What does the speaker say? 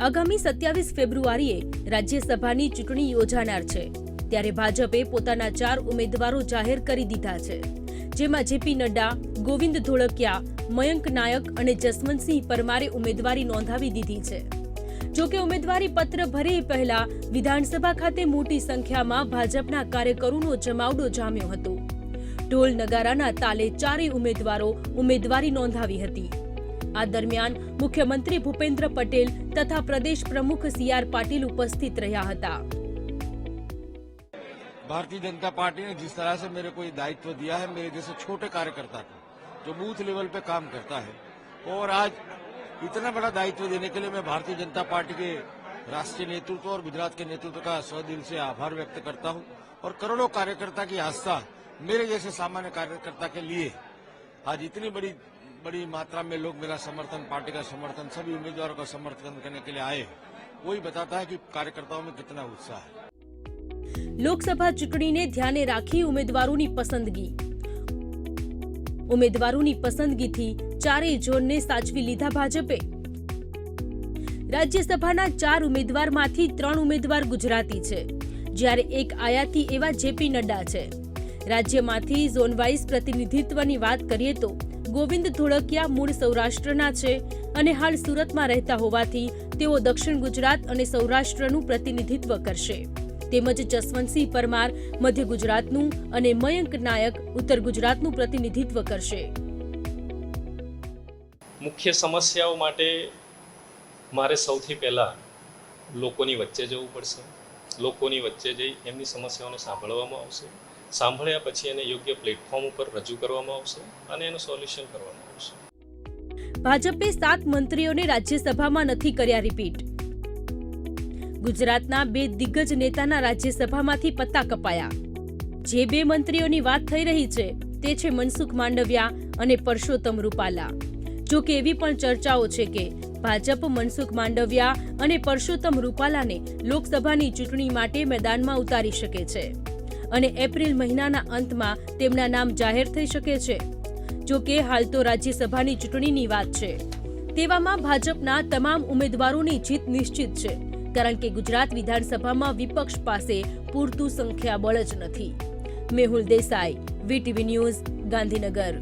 આગામી સત્યાવીસ ફેબ્રુઆરીએ રાજ્યસભાની ચૂંટણી યોજાનાર છે. ત્યારે ભાજપે પોતાના ચાર ઉમેદવારો જાહેર કરી દીધા છે. જેમાં જેપી નડ્ડા, ગોવિંદ ધોળકિયા, મયંક નાયક અને જસવંતસિંહ પરમારે ઉમેદવારી નોંધાવી દીધી છે. જોકે ઉમેદવારી પત્ર ભરે એ પહેલા વિધાનસભા ખાતે મોટી સંખ્યામાં ભાજપના કાર્યકરોનો જમાવડો જામ્યો હતો. ઢોલ નગારાના તાલે ચારેય ઉમેદવારો ઉમેદવારી નોંધાવી હતી. આ દરમિયાન મુખ્યમંત્રી ભૂપેન્દ્ર પટેલ તથા પ્રદેશ પ્રમુખ સી આર પાટીલ ઉપસ્થિત રહ્યા હતા भारतीय जनता पार्टी ने जिस तरह से मेरे को ये दायित्व दिया है मेरे जैसे छोटे कार्यकर्ता को जो बूथ लेवल पे काम करता है और आज इतना बड़ा दायित्व देने के लिए मैं भारतीय जनता पार्टी के राष्ट्रीय नेतृत्व और गुजरात के नेतृत्व का स्वदिल से आभार व्यक्त करता हूं और करोड़ों कार्यकर्ता की आस्था मेरे जैसे सामान्य कार्यकर्ता के लिए आज इतनी बड़ी बड़ी मात्रा में लोग मेरा समर्थन पार्टी का समर्थन सभी उम्मीदवारों का समर्थन करने के लिए आए हैं वही बताता है कि कार्यकर्ताओं में कितना उत्साह है લોકસભા ચૂંટણીને ધ્યાને રાખી ઉમેદવારોની પસંદગી ઉમેદવારોની પસંદગીથી ચારેય ઝોનને સાચવી લીધા ભાજપે રાજ્યસભાના ચાર ઉમેદવારમાંથી ત્રણ ઉમેદવાર ગુજરાતી છે જ્યારે એક આયાતી એવા જેપી નડ્ડા છે રાજ્યમાંથી ઝોન વાઇઝ પ્રતિનિધિત્વની વાત કરીએ તો ગોવિંદ ધોળકિયા મૂળ સૌરાષ્ટ્રના છે અને હાલ સુરતમાં રહેતા હોવાથી તેઓ દક્ષિણ ગુજરાત અને સૌરાષ્ટ્રનું પ્રતિનિધિત્વ કરશે. તેમજ જસવંતસિંહ પરમાર મધ્ય ગુજરાતનું અને મયંક નાયક ઉત્તર ગુજરાતનું પ્રતિનિધિત્વ કરશે. મુખ્ય સમસ્યાઓ માટે મારે સૌથી પહેલાં લોકોની વચ્ચે જવું પડશે. લોકોની વચ્ચે જઈ એમની સમસ્યાઓને સાંભળવામાં આવશે. સાંભળ્યા પછી એને યોગ્ય પ્લેટફોર્મ ઉપર રજૂ કરવામાં આવશે અને એનું સોલ્યુશન કરવામાં આવશે. ભાજપે સાત મંત્રીઓને રાજ્યસભામાં નથી કર્યા રિપીટ ગુજરાતના બે દિગ્ગજ નેતાના રાજ્યસભામાંથી પત્તા કપાયા. જે બે મંત્રીઓની વાત થઈ રહી છે, તે છે મનસુખ માંડવિયા અને પરસોત્તમ રૂપાલા. જો કે એવી પણ ચર્ચાઓ છે કે ભાજપ મનસુખ માંડવિયા અને પરસોત્તમ રૂપાલાને લોકસભાની ચૂંટણી માટે મેદાનમાં ઉતારી શકે છે. અને એપ્રિલ મહિનાના અંતમાં તેમના નામ જાહેર થઈ શકે છે. જો કે હાલ તો રાજ્યસભાની ચૂંટણીની વાત છે. તેવામાં ભાજપના તમામ ઉમેદવારોની જીત નિશ્ચિત છે, કારણ કે ગુજરાત વિધાનસભામાં વિપક્ષ પાસે પૂરતું સંખ્યાબળ જ નથી. Mehul Desai, VTV news, Gandhinagar.